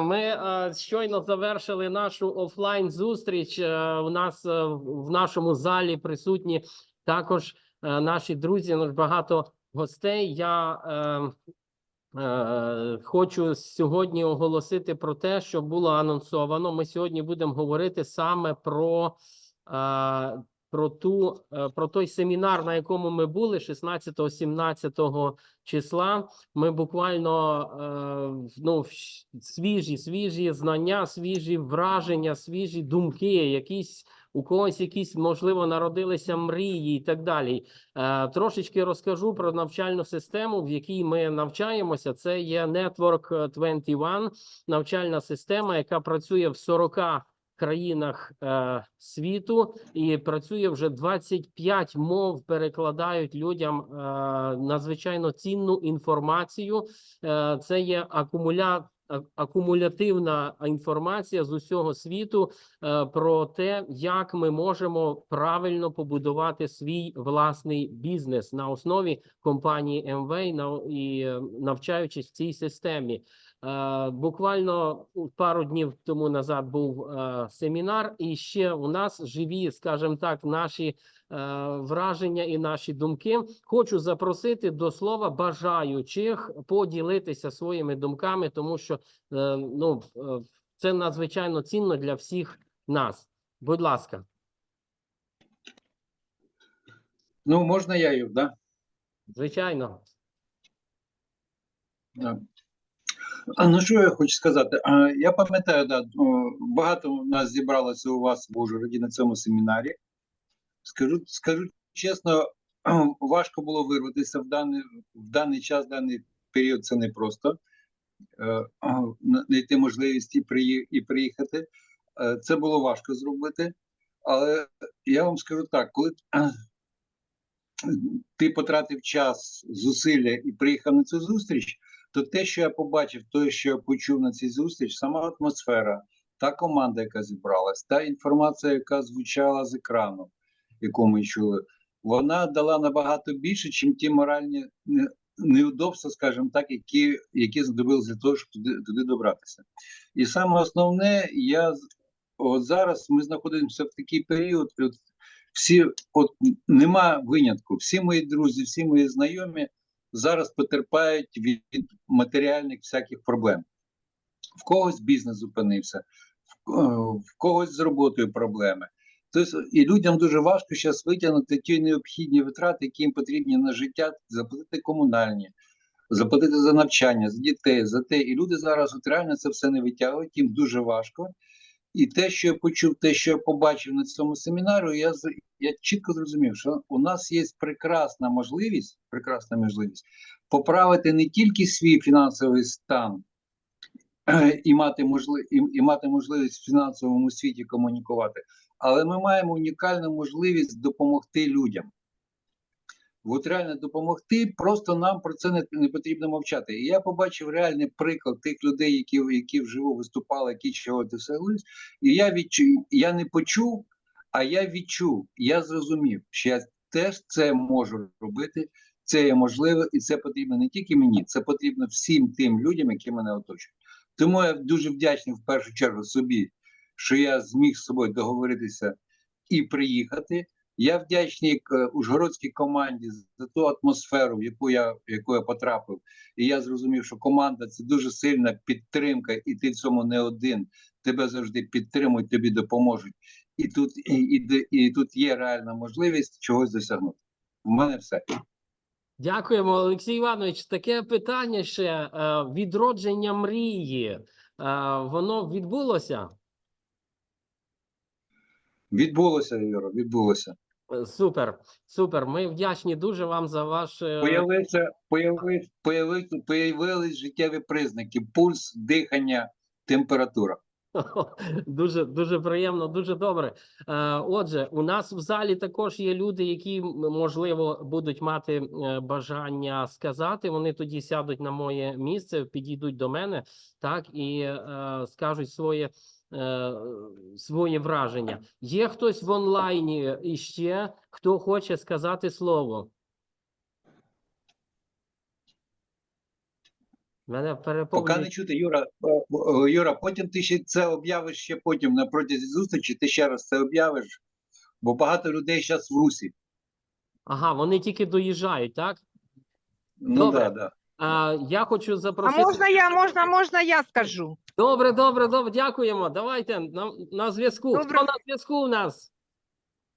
Ми е, щойно завершили нашу офлайн зустріч. Е, у нас е, в нашому залі присутні також наші друзі. Ну, багато гостей. Я е, е, хочу сьогодні оголосити про те, що було анонсовано. Ми сьогодні будемо говорити саме про. Про ту е, про той семінар, на якому ми були 16-17 числа. Ми буквально е, ну, свіжі, свіжі знання, свіжі враження, свіжі думки, якісь у когось якісь можливо народилися мрії і так далі. Е, трошечки розкажу про навчальну систему, в якій ми навчаємося. Це є Network 21, навчальна система, яка працює в 40 країнах е, світу і працює вже 25 мов. Перекладають людям е, надзвичайно цінну інформацію. Е, це є акумуля... а- акумулятивна інформація з усього світу е, про те, як ми можемо правильно побудувати свій власний бізнес на основі компанії МВ і е, навчаючись в цій системі. Е, Буквально пару днів тому назад був е, семінар, і ще у нас живі, скажімо так, наші е, враження і наші думки. Хочу запросити до слова бажаючих поділитися своїми думками, тому що ну це надзвичайно цінно для всіх нас. Будь ласка, Ну, можна я їх, да? звичайно. Да. А ну що я хочу сказати? Я пам'ятаю, да, багато у нас зібралося у вас в Ужгороді на цьому семінарі. Скажу, скажу чесно, важко було вирватися в даний, в даний час, в даний період це непросто. Е, Знайти можливість і приїхати. Е, Це було важко зробити. Але я вам скажу так, коли ти потратив час, зусилля і приїхав на цю зустріч, то те, що я побачив, те, що я почув на цій зустріч, сама атмосфера, та команда, яка зібралась, та інформація, яка звучала з екрану, яку ми чули, вона дала набагато більше, ніж ті моральні неудобства, скажімо так, які, які знадобилися для того, щоб туди, туди добратися. І саме основне, я от зараз ми знаходимося в такий період. От, всі, от нема винятку. Всі мої друзі, всі мої знайомі зараз потерпають від матеріальних всяких проблем. В когось бізнес зупинився, в, е, когось з роботою проблеми. Тобто, і людям дуже важко зараз витягнути ті необхідні витрати, які їм потрібні на життя, заплатити комунальні, заплатити за навчання, за дітей, за те. І люди зараз от реально це все не витягують, їм дуже важко. І те, що я почув, те, що я побачив на цьому семінарі, я, я чітко зрозумів, що у нас є прекрасна можливість, прекрасна можливість поправити не тільки свій фінансовий стан і мати, можли, і, і мати можливість в фінансовому світі комунікувати, але ми маємо унікальну можливість допомогти людям. От реально допомогти, просто нам про це не, не потрібно мовчати. І я побачив реальний приклад тих людей, які, які вживу виступали, які чого досягли. І я відчув, я не почув, а я відчув, я зрозумів, що я теж це можу робити. Це є можливо, і це потрібно не тільки мені, це потрібно всім тим людям, які мене оточують. Тому я дуже вдячний в першу чергу собі, що я зміг з собою договоритися і приїхати. Я вдячний е, ужгородській команді за ту атмосферу, в яку я, в яку я потрапив. І я зрозумів, що команда це дуже сильна підтримка, і ти в цьому не один. Тебе завжди підтримують, тобі допоможуть. І тут, і, і, і тут є реальна можливість чогось досягнути. У мене все. Дякуємо, Олексій Іванович. Таке питання ще е, відродження мрії. Е, воно відбулося? Відбулося, Юра, відбулося. Е, Супер, супер. Ми вдячні дуже вам за ваш е, Появився, появив, появив, появились життєві признаки: пульс, дихання, температура. Дуже дуже приємно, дуже добре. Е, Отже, у нас в залі також є люди, які можливо будуть мати е, бажання сказати. Вони тоді сядуть на моє місце, підійдуть до мене, так і скажуть своє. Е, Своє враження. Є хтось в онлайні іще, хто хоче сказати слово? Мене Поки не чути, Юра, е, е, Юра, потім ти ще це об'явиш ще потім на протязі зустрічі, ти ще раз це об'явиш, бо багато людей зараз в русі. Ага, вони тільки доїжджають, так? Ну Добре. да, да. А, я хочу А можна я, можна, можна я скажу? Добре, добре, добре, дякуємо. Давайте на, на зв'язку. Хто на зв'язку у нас?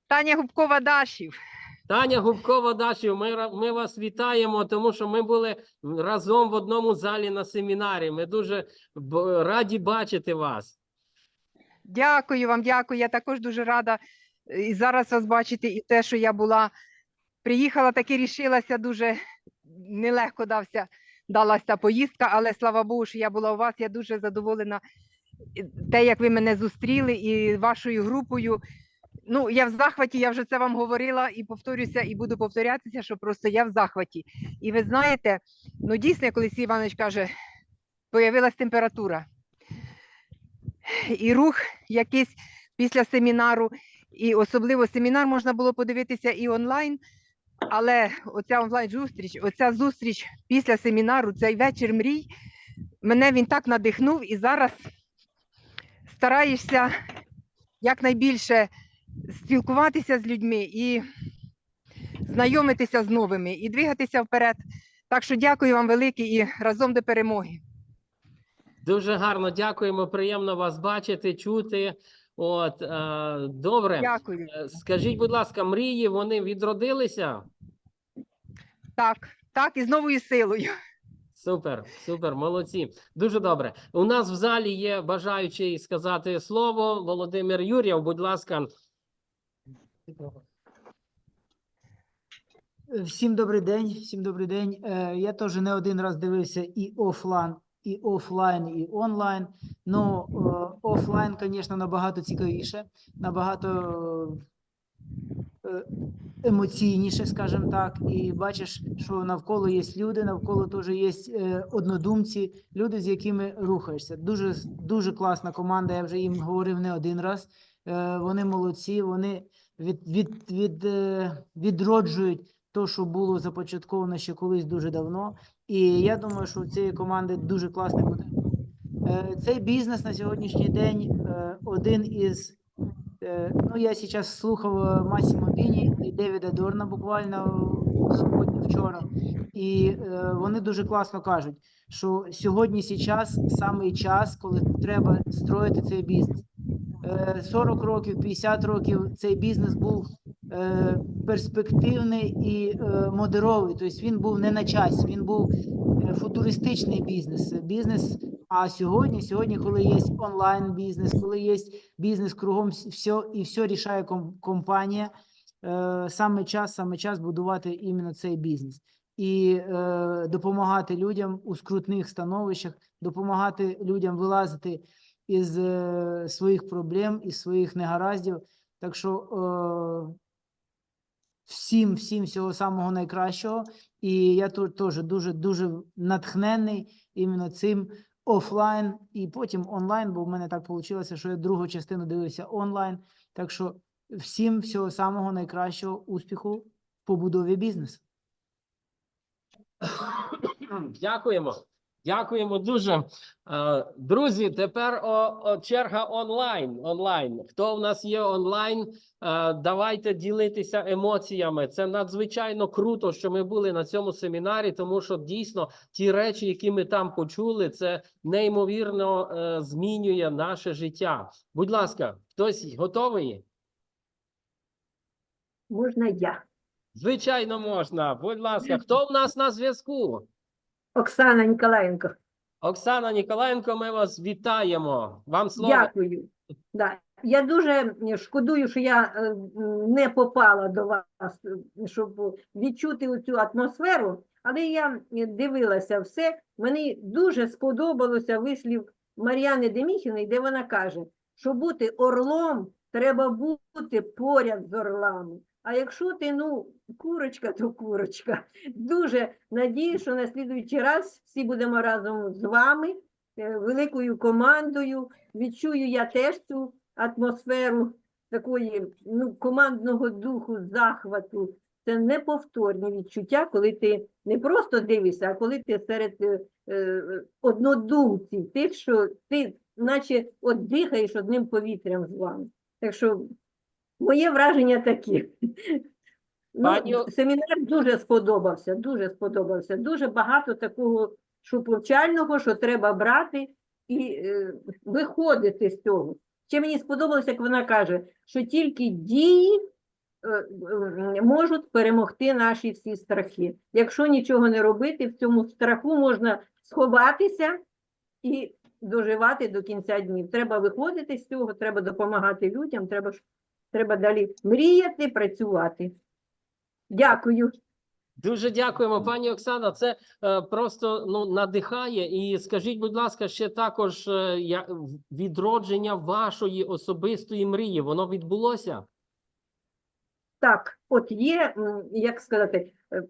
Таня Губкова Дашів. Таня Губкова Дашів, ми, ми вас вітаємо, тому що ми були разом в одному залі на семінарі. Ми дуже раді бачити вас. Дякую вам, дякую. Я також дуже рада е, і зараз вас бачити, і те, що я була приїхала, таки рішилася дуже нелегко дався, далася поїздка, але слава Богу, що я була у вас. Я дуже задоволена те, як ви мене зустріли, і вашою групою. Ну, я в захваті, я вже це вам говорила і повторюся, і буду повторятися, що просто я в захваті. І ви знаєте, ну дійсно, коли Сій Іванович каже, появилась температура і рух якийсь після семінару, і особливо семінар можна було подивитися і онлайн. Але оця онлайн зустріч, оця зустріч після семінару, цей вечір мрій, мене він так надихнув, і зараз стараєшся якнайбільше спілкуватися з людьми і знайомитися з новими, і двигатися вперед. Так що дякую вам велике і разом до перемоги. Дуже гарно дякуємо. Приємно вас бачити, чути. От е, добре. Дякую. Е, Скажіть, будь ласка, мрії вони відродилися? Так, так, і з новою силою. Супер, супер, молодці. Дуже добре. У нас в залі є бажаючий сказати слово. Володимир Юрєв, будь ласка. Всім добрий день, всім добрий день. Е, Я теж не один раз дивився і офлайн, і офлайн, і онлайн. Ну, е, офлайн, звісно, набагато цікавіше, набагато е, емоційніше, скажімо так. І бачиш, що навколо є люди, навколо теж є е, однодумці, люди, з якими рухаєшся. Дуже, дуже класна команда, я вже їм говорив не один раз. Вони молодці, вони від, від, від, відроджують то, що було започатковано ще колись дуже давно. І я думаю, що у цієї команди дуже класний буде. Цей бізнес на сьогоднішній день е, один із. е, Ну, я зараз слухав е, Масімо Біні і Девіда Дорна буквально сьогодні вчора. І вони дуже класно кажуть, що сьогодні зараз самий час, коли треба строїти цей бізнес. Е, 40 років, 50 років цей бізнес був перспективний і е, модеровий. Тобто він був не на часі, він був е, футуристичний бізнес. Бізнес. А сьогодні, сьогодні, коли є онлайн бізнес, коли є бізнес кругом все і все рішає компанія, е, саме час, саме час будувати іменно цей бізнес і е, допомагати людям у скрутних становищах, допомагати людям вилазити із е, своїх проблем, із своїх негараздів. Так що е, всім, всім всього самого найкращого. І я тут теж дуже дуже натхнений іменно цим офлайн і потім онлайн, бо в мене так вийшло, що я другу частину дивився онлайн. Так що всім всього самого найкращого успіху в побудові бізнесу. Дякуємо. Дякуємо дуже. Е, Друзі, тепер о, о, черга онлайн. онлайн. Хто в нас є онлайн? Е, Давайте ділитися емоціями. Це надзвичайно круто, що ми були на цьому семінарі, тому що дійсно ті речі, які ми там почули, це неймовірно е, змінює наше життя. Будь ласка, хтось готовий? Можна я. Звичайно, можна. Будь ласка, хто в нас на зв'язку? Оксана Ніколаєнко. Оксана Ніколаєнко, ми вас вітаємо. Вам слово. Дякую. Да. Я дуже шкодую, що я е, не попала до вас, щоб відчути цю атмосферу, але я дивилася все. Мені дуже сподобалося вислів Мар'яни Деміхіної, де вона каже, що бути орлом треба бути поряд з орлами. А якщо ти ну курочка, то курочка. Дуже надію, що на слідуючий раз всі будемо разом з вами, е, великою командою. Відчую я теж цю атмосферу такої ну, командного духу, захвату. це неповторні відчуття, коли ти не просто дивишся, а коли ти серед е, е, однодумців, тих, що ти наче от дихаєш одним повітрям з вами. Так що моє враження такі. Ну, Пані О- семінар дуже сподобався, дуже сподобався. Дуже багато такого, що повчального, що треба брати і е, виходити з цього. Ще мені сподобалося, як вона каже, що тільки дії е, е, можуть перемогти наші всі страхи. Якщо нічого не робити, в цьому страху можна сховатися і доживати до кінця днів. Треба виходити з цього, треба допомагати людям, треба, треба далі мріяти, працювати. Дякую. Дуже дякуємо, пані Оксана. Це е, просто ну надихає. І скажіть, будь ласка, ще також е, відродження вашої особистої мрії. Воно відбулося? Так, от є, як сказати, е,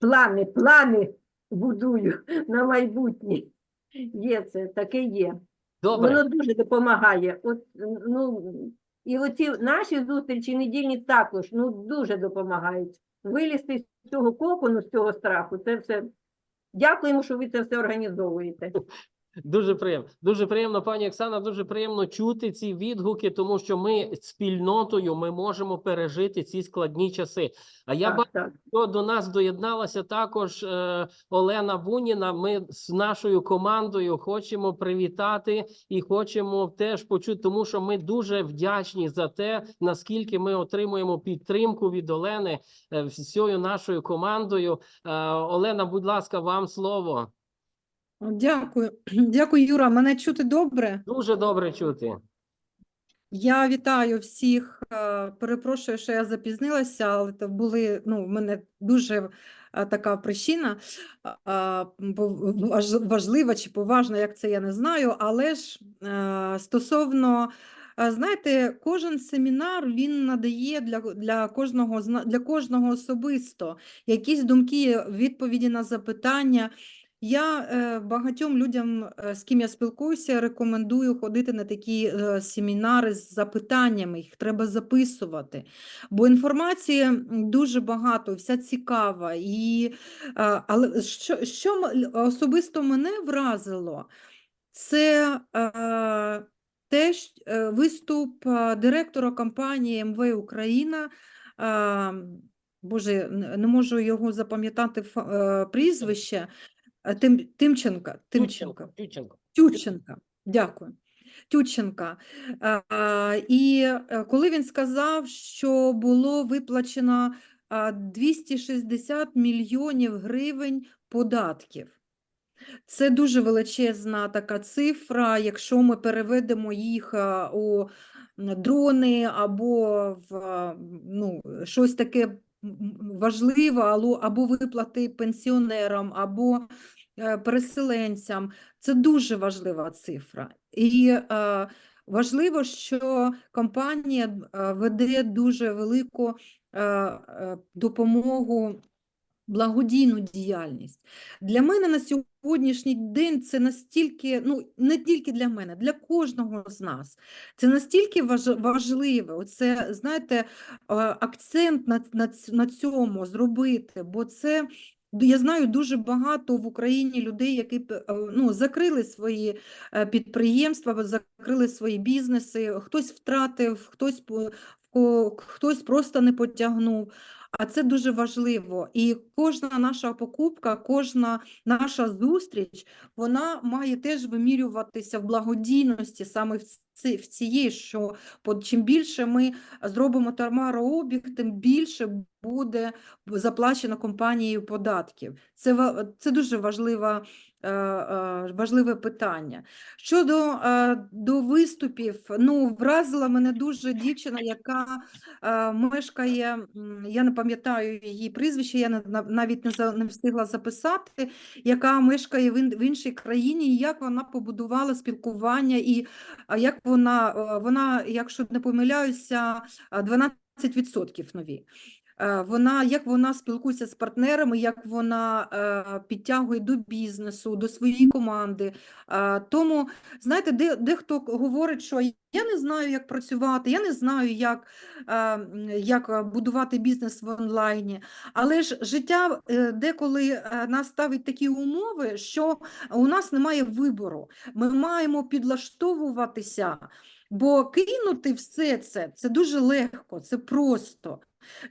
плани, плани будую на майбутнє. Є це, таке є. Добре. Воно дуже допомагає. От, ну, і оці наші зустрічі недільні також ну, дуже допомагають. Вилізти з цього кокону, з цього страху, це все. Дякуємо, що ви це все організовуєте. Дуже приємно. Дуже приємно, пані Оксана. Дуже приємно чути ці відгуки, тому що ми спільнотою ми можемо пережити ці складні часи. А я бачу, Так, так. що до нас доєдналася також е, Олена Буніна. Ми з нашою командою хочемо привітати і хочемо теж почути, тому що ми дуже вдячні за те, наскільки ми отримуємо підтримку від Олени е, всією нашою командою. Е, Олена, будь ласка, вам слово. Дякую. Дякую, Юра. Мене чути добре. Дуже добре чути. Я вітаю всіх. е, Перепрошую, що я запізнилася, але це були ну, в мене дуже е, така причина е, важлива чи поважна, як це я не знаю. Але ж стосовно, знаєте, кожен семінар він надає для, для кожного для кожного особисто якісь думки, відповіді на запитання. Я е, багатьом людям, е, з ким я спілкуюся, рекомендую ходити на такі е, семінари з запитаннями, їх треба записувати. Бо інформації дуже багато, вся цікава. І, але що, що особисто мене вразило, це теж виступ директора компанії МВ Україна. е, Боже, не можу його запам'ятати прізвище. Е, Тим, Тимченка, Тимченка, Тютченко. Тютченка, дякую. Тютченка. Е, І е, коли він сказав, що було виплачено е, 260 мільйонів гривень податків. Це дуже величезна така цифра, якщо ми переведемо їх у дрони або в ну, щось таке ало- або виплати пенсіонерам, або е, переселенцям. Це дуже важлива цифра. І е, важливо, що компанія е, веде дуже велику допомогу благодійну діяльність. Для мене на сьогоднішній день це настільки, ну не тільки для мене, для кожного з нас. Це настільки важ- важливе. Оце, знаєте, акцент на, на, на цьому зробити, бо це. Я знаю дуже багато в Україні людей, які е, ну, закрили свої е, підприємства, закрили свої бізнеси, хтось втратив, хтось, хтось просто не потягнув. А це дуже важливо. І кожна наша покупка, кожна наша зустріч, вона має теж вимірюватися в благодійності саме в в цієї, що чим більше ми зробимо товарообіг, тим більше буде заплачено компанією податків. Це, це дуже важлива, важливе питання. Щодо е, до виступів, ну, вразила мене дуже дівчина, яка е, мешкає, я не пам'ятаю її прізвище, я навіть не, встигла записати, яка мешкає в, іншій країні, і як вона побудувала спілкування, і як вона, е, вона, якщо не помиляюся, а, 12% нові. Е, вона, як вона спілкується з партнерами, як вона е, підтягує до бізнесу, до своєї команди. Е, Тому, знаєте, де, дехто говорить, що я не знаю, як працювати, я не знаю, як, як будувати бізнес в онлайні. Але ж життя деколи нас ставить такі умови, що у нас немає вибору. Ми маємо підлаштовуватися, бо кинути все це це дуже легко, це просто.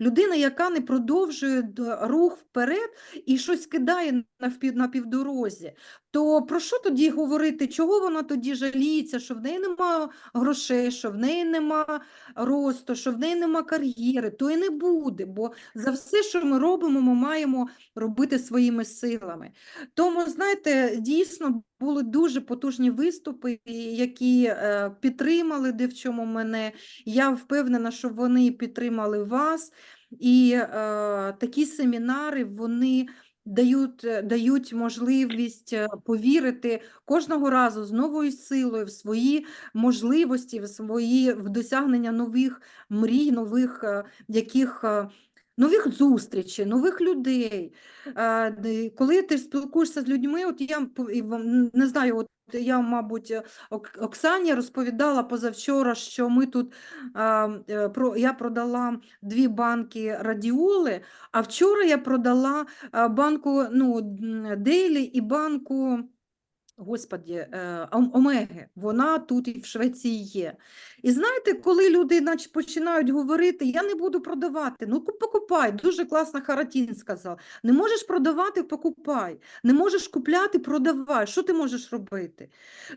Людина, яка не продовжує рух вперед і щось кидає на півдорозі, то про що тоді говорити? Чого вона тоді жаліється, що в неї немає грошей, що в неї нема росту, що в неї нема кар'єри, то і не буде, бо за все, що ми робимо, ми маємо робити своїми силами. Тому, знаєте, дійсно були дуже потужні виступи, які е, підтримали де мене. Я впевнена, що вони підтримали вас. І е, такі семінари вони дають, е, дають можливість е, повірити кожного разу з новою силою в свої можливості, в свої в досягнення нових мрій, нових е, яких. Нових зустрічей, нових людей. Коли ти спілкуєшся з людьми, от я не знаю, от я, мабуть, Ок- Оксані розповідала позавчора, що ми тут е, про я продала дві банки радіоли, а вчора я продала банку ну, Дейлі і банку. Господі, е, Омеги, вона тут і в Швеції є. І знаєте, коли люди наче починають говорити, я не буду продавати, ну покупай, дуже класно Харатін сказав. Не можеш продавати, покупай. Не можеш купляти, продавай. Що ти можеш робити?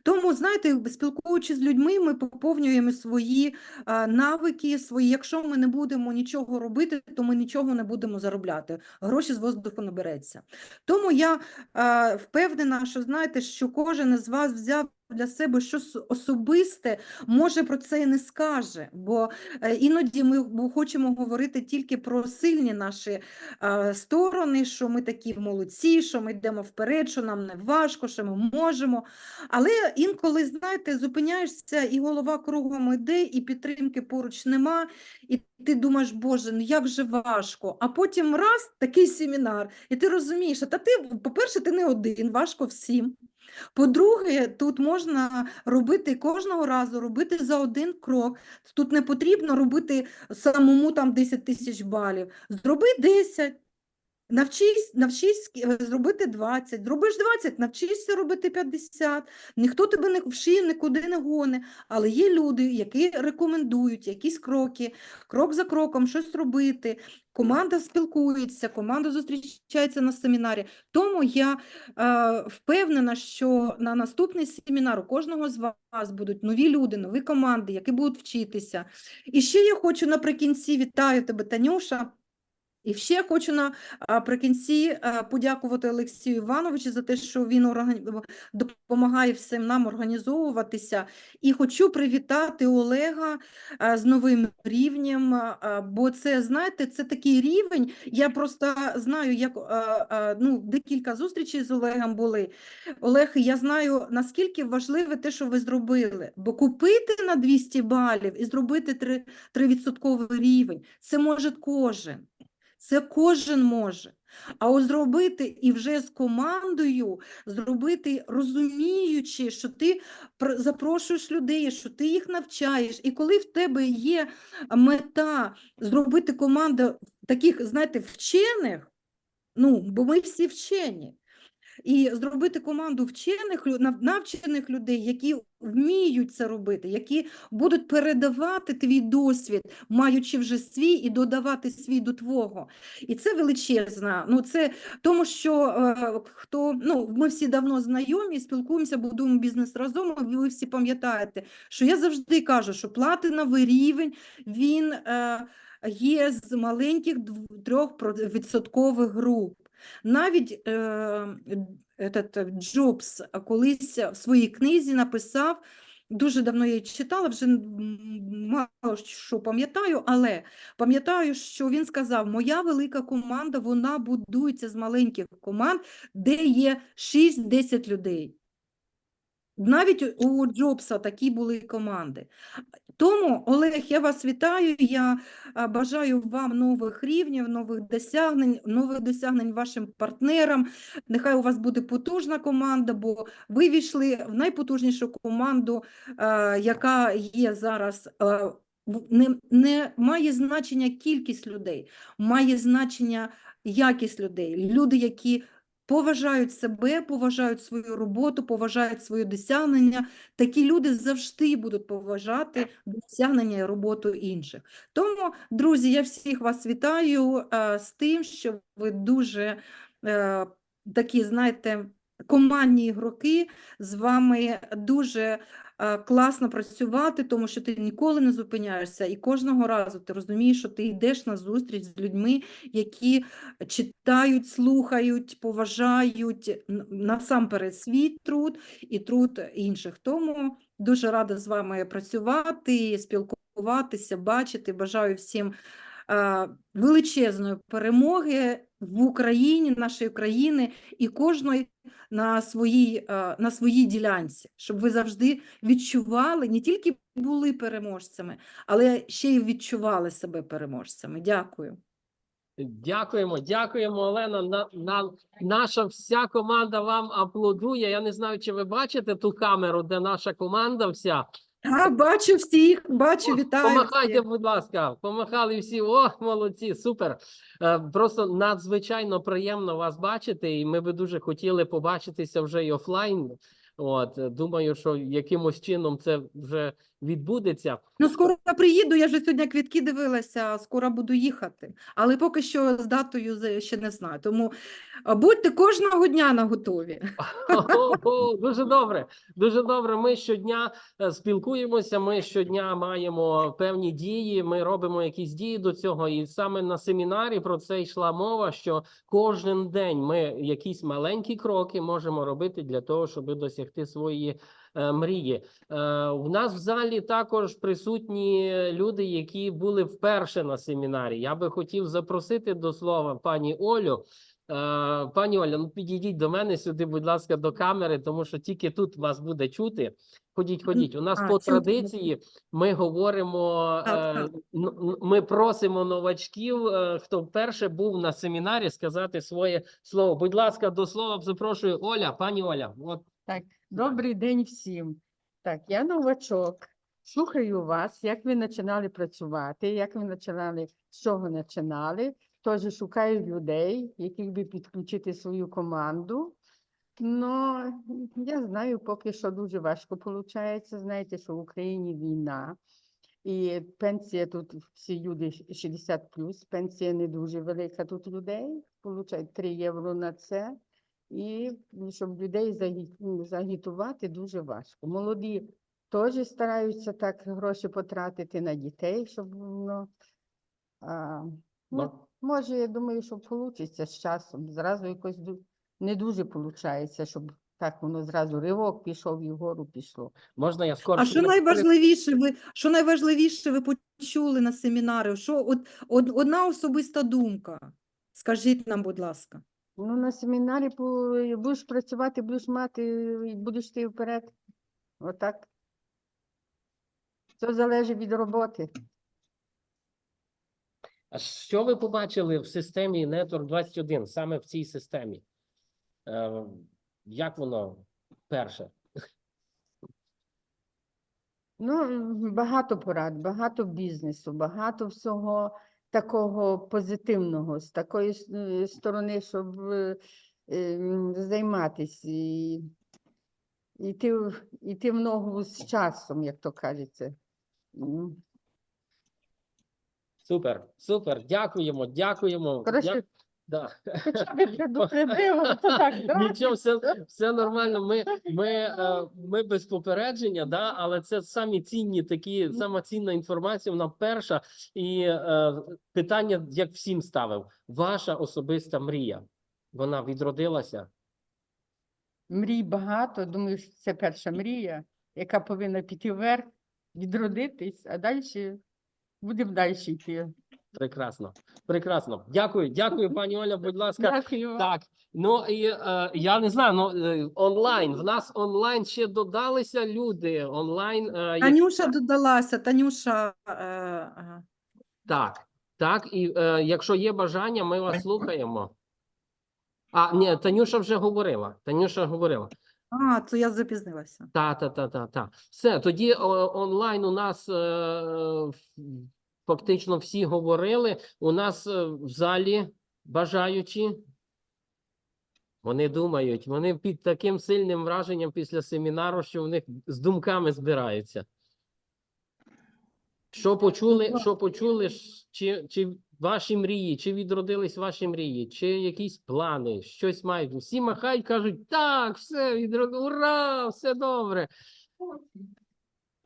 Тому, знаєте, спілкуючись з людьми, ми поповнюємо свої а, навики, свої. Якщо ми не будемо нічого робити, то ми нічого не будемо заробляти. Гроші з воздуху не береться. Тому я а, впевнена, що знаєте, що кожен із вас взяв для себе щось особисте, може про це і не скаже, бо е, іноді ми хочемо говорити тільки про сильні наші е, сторони, що ми такі молодці, що ми йдемо вперед, що нам не важко, що ми можемо. Але інколи, знаєте, зупиняєшся, і голова кругом іде, і підтримки поруч нема, і ти думаєш, Боже, ну як же важко. А потім раз такий семінар, і ти розумієш, та ти, по-перше, ти не один, важко всім. По-друге, тут можна робити кожного разу, робити за один крок. Тут не потрібно робити самому там 10 тисяч балів. Зроби 10. Навчись, навчись е, зробити 20, зробиш 20, навчишся робити 50. Ніхто тебе не в шиї нікуди не гоне, але є люди, які рекомендують якісь кроки, крок за кроком щось робити. Команда спілкується, команда зустрічається на семінарі. Тому я е, впевнена, що на наступний семінар у кожного з вас будуть нові люди, нові команди, які будуть вчитися. І ще я хочу наприкінці вітаю тебе, Танюша. І ще хочу наприкінці подякувати Олексію Івановичу за те, що він допомагає всім нам організовуватися. І хочу привітати Олега з новим рівнем, бо це, знаєте, це такий рівень. Я просто знаю, як ну, декілька зустрічей з Олегом були. Олег, я знаю, наскільки важливе те, що ви зробили. Бо купити на 200 балів і зробити 3, 3% рівень, це може кожен. Це кожен може. А от зробити і вже з командою, зробити розуміючи, що ти запрошуєш людей, що ти їх навчаєш. І коли в тебе є мета зробити команду таких, знаєте, вчених, ну, бо ми всі вчені. І зробити команду вчених, навчених людей, які вміють це робити, які будуть передавати твій досвід, маючи вже свій, і додавати свій до твого. І це величезна. Ну це тому, що е, хто ну ми всі давно знайомі, спілкуємося, будуємо бізнес разом. Ви всі пам'ятаєте, що я завжди кажу, що платиновий рівень він е, є з маленьких дв- трьох про- відсоткових груп. Навіть е, этот, е, Джобс колись в своїй книзі написав, дуже давно я її читала, вже мало що пам'ятаю, але пам'ятаю, що він сказав: моя велика команда вона будується з маленьких команд, де є 6-10 людей. Навіть у Джобса такі були команди. Тому, Олег, я вас вітаю. Я бажаю вам нових рівнів, нових досягнень, нових досягнень вашим партнерам. Нехай у вас буде потужна команда, бо ви війшли в найпотужнішу команду, яка є зараз. Не, не має значення кількість людей, має значення якість людей. Люди, які поважають себе, поважають свою роботу, поважають свої досягнення. Такі люди завжди будуть поважати досягнення і роботу інших. Тому, друзі, я всіх вас вітаю е, з тим, що ви дуже е, такі, знаєте, командні ігроки. З вами дуже класно працювати, тому що ти ніколи не зупиняєшся, і кожного разу ти розумієш, що ти йдеш на зустріч з людьми, які читають, слухають, поважають насамперед свій труд і труд інших. Тому дуже рада з вами працювати, спілкуватися, бачити. Бажаю всім е, величезної перемоги в Україні, нашої країни і кожної на своїй, е, на своїй ділянці, щоб ви завжди відчували, не тільки були переможцями, але ще й відчували себе переможцями. Дякую. Дякуємо, дякуємо, Олена. На, на, наша вся команда вам аплодує. Я не знаю, чи ви бачите ту камеру, де наша команда вся. А, бачу всіх, бачу, О, вітаю. Помахайте, всіх. будь ласка. Помахали всі. О, молодці, супер. Е, Просто надзвичайно приємно вас бачити, і ми би дуже хотіли побачитися вже й офлайн. От думаю, що якимось чином це вже відбудеться. Ну, скоро я приїду, я вже сьогодні квітки дивилася, скоро буду їхати. Але поки що з датою ще не знаю. Тому будьте кожного дня на готові. Дуже добре, дуже добре. Ми щодня е, спілкуємося. Ми щодня маємо певні дії. Ми робимо якісь дії до цього. І саме на семінарі про це йшла мова. Що кожен день ми якісь маленькі кроки можемо робити для того, щоб досягти своєї мрії. Е, в нас в залі також присутні люди, які були вперше на семінарі. Я би хотів запросити до слова пані Олю. Е, Пані Оля, ну підійдіть до мене сюди, будь ласка, до камери, тому що тільки тут вас буде чути. Ходіть, ходіть. У нас А, по традиції ми говоримо, Так, е, так. ми просимо новачків, е, хто вперше був на семінарі, сказати своє слово. Будь ласка, до слова запрошую Оля, пані Оля. От Так, добрий день всім. Так, я новачок. Слухаю вас, як ви починали працювати, як ви починали, з чого починали. Теж шукаю людей, яких би підключити свою команду. Ну, я знаю, поки що дуже важко виходить. Знаєте, що в Україні війна, і пенсія тут всі люди 60 пенсія не дуже велика тут людей, получають 3 євро на це. І щоб людей загітувати дуже важко. Молоді теж стараються так гроші потратити на дітей, щоб воно. А, ну, Ну. може, я думаю, що вийде з часом. Зразу якось не дуже виходить, щоб так воно зразу ривок пішов і вгору пішло. можна я скоро. А що найважливіше ви, що найважливіше ви почули на семінарі? Що от, од- одна особиста думка? Скажіть нам, будь ласка. Ну, на семінарі по- будеш працювати, будеш мати, і будеш йти вперед. Отак. Все залежить від роботи. А що ви побачили в системі Network 21, саме в цій системі? Е, як воно перше? Ну, м, багато порад, багато бізнесу, багато всього такого позитивного, з такої е, сторони, щоб е, займатися і йти, йти в ногу з часом, як то кажеться. Супер, супер. Дякуємо, дякуємо. Хорошо. Дя- Да. Хоча б то так, да? Нічого, все, все нормально. Ми, ми, е, ми без попередження, да, але це самі цінні такі, сама цінна інформація, вона перша. І е, питання, як всім ставив, ваша особиста мрія, вона відродилася. Мрій багато, думаю, що це перша мрія, яка повинна піти вверх, відродитись, а далі будемо далі йти. Прекрасно. Прекрасно. Дякую, дякую, пані Оля. Будь ласка. Дякую. Так, ну і е, я не знаю, ну е, онлайн. В нас онлайн ще додалися люди. Онлайн. Е, Танюша додалася, Танюша. е, ага. Так, так, і е, якщо є бажання, ми вас слухаємо. А, ні, Танюша вже говорила. Танюша говорила. А, то я запізнилася. Та, та, та, та, та. Все, тоді о, онлайн у нас е, фактично всі говорили. У нас е, в залі бажаючі. Вони думають, вони під таким сильним враженням після семінару, що в них з думками збираються. Що почули, що почули, чи, чи ваші мрії, чи відродились ваші мрії, чи якісь плани, щось мають. Всі махають, кажуть, так, все, відродилось, ура, все добре.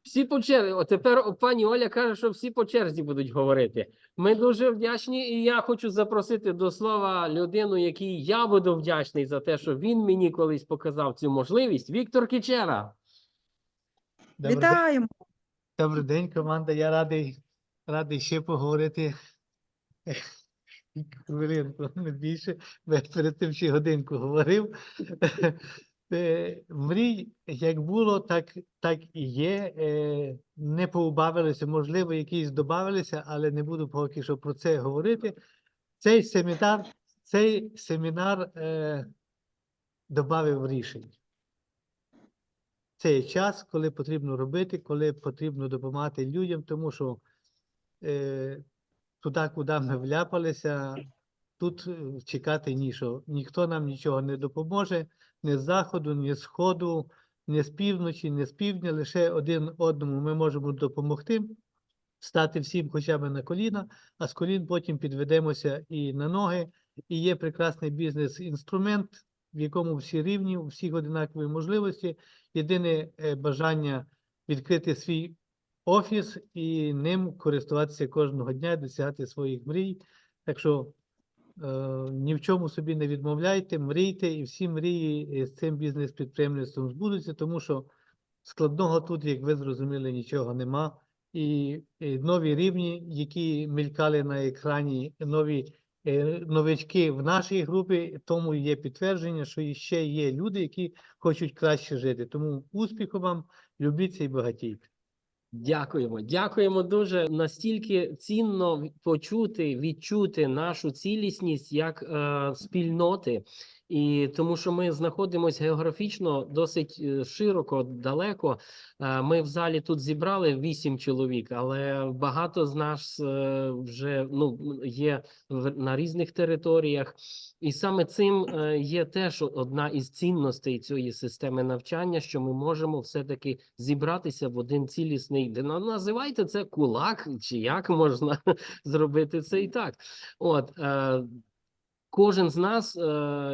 Всі по черзі. О, тепер о, пані Оля каже, що всі по черзі будуть говорити. Ми дуже вдячні, і я хочу запросити до слова людину, якій я буду вдячний за те, що він мені колись показав цю можливість. Віктор Кічера. Добрий день. Вітаємо. Добрий день, команда. Я радий, радий ще поговорити хвилинку, не більше. Перед тим ще годинку говорив. Е, Мрій, як було, так, так і є. Е, Не поубавилися, можливо, якісь додавалися, але не буду поки що про це говорити. Цей семінар, цей семінар е, додав рішень. Це є час, коли потрібно робити, коли потрібно допомагати людям, тому що е, туди, куди ми вляпалися, тут е, чекати нічого. Ніхто нам нічого не допоможе, ні з заходу, ні з сходу, ні з півночі, ні з півдня. Лише один одному ми можемо допомогти, стати всім хоча б на коліна, а з колін потім підведемося і на ноги. І є прекрасний бізнес-інструмент, в якому всі рівні, у всіх одинакові можливості. Єдине е, бажання відкрити свій офіс і ним користуватися кожного дня, досягати своїх мрій. Так що ні в чому собі не відмовляйте, мрійте, і всі мрії е, з цим бізнес-підприємництвом збудуться, тому що складного тут, як ви зрозуміли, нічого нема. І, і нові рівні, які мелькали на екрані, нові е, новички в нашій групі, тому є підтвердження, що ще є люди, які хочуть краще жити. Тому успіху вам, любіться і багатійте. Дякуємо, дякуємо дуже. Настільки цінно почути, відчути нашу цілісність як е, спільноти, і тому що ми знаходимося географічно досить е, широко, далеко. Е, ми в залі тут зібрали вісім чоловік, але багато з нас е, вже ну є на різних територіях. І саме цим є теж одна із цінностей цієї системи навчання, що ми можемо все-таки зібратися в один цілісний. ну, Називайте це кулак, чи як можна зробити це і так. От Кожен з нас, е,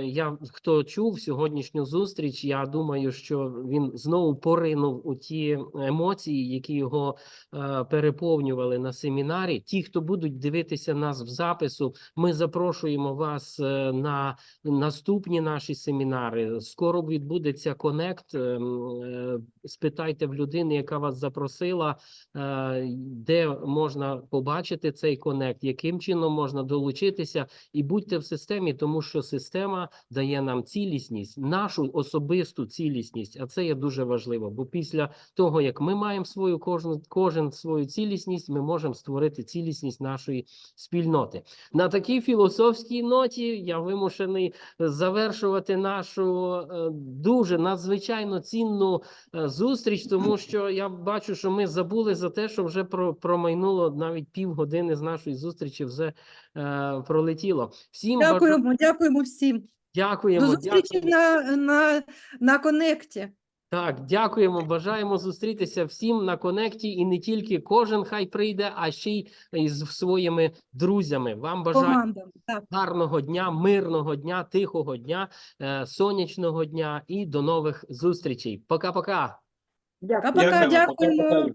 я хто чув сьогоднішню зустріч, я думаю, що він знову поринув у ті емоції, які його е, переповнювали на семінарі. Ті, хто будуть дивитися нас в запису, ми запрошуємо вас е, на наступні наші семінари. Скоро відбудеться конект. Спитайте в людини, яка вас запросила, е, де можна побачити цей конект, яким чином можна долучитися, і будьте в системі, тому що система дає нам цілісність, нашу особисту цілісність. А це є дуже важливо. Бо після того, як ми маємо свою кожен, кожен свою цілісність, ми можемо створити цілісність нашої спільноти. На такій філософській ноті я вимушений завершувати нашу е, дуже надзвичайно цінну е, зустріч, тому що я бачу, що ми забули за те, що вже про промайнуло навіть півгодини з нашої зустрічі вже е, пролетіло. Всім дякуємо, Дякуємо, дякуємо всім. дякуємо. До зустрічі дякуємо. на, на, на конекті. Так, дякуємо. Бажаємо зустрітися всім на конекті, і не тільки кожен хай прийде, а ще й із своїми друзями. Вам бажаю Так. гарного дня, мирного дня, тихого дня, е, сонячного дня і до нових зустрічей. Пока-пока. Дякую. Пока-пока, Дякуємо.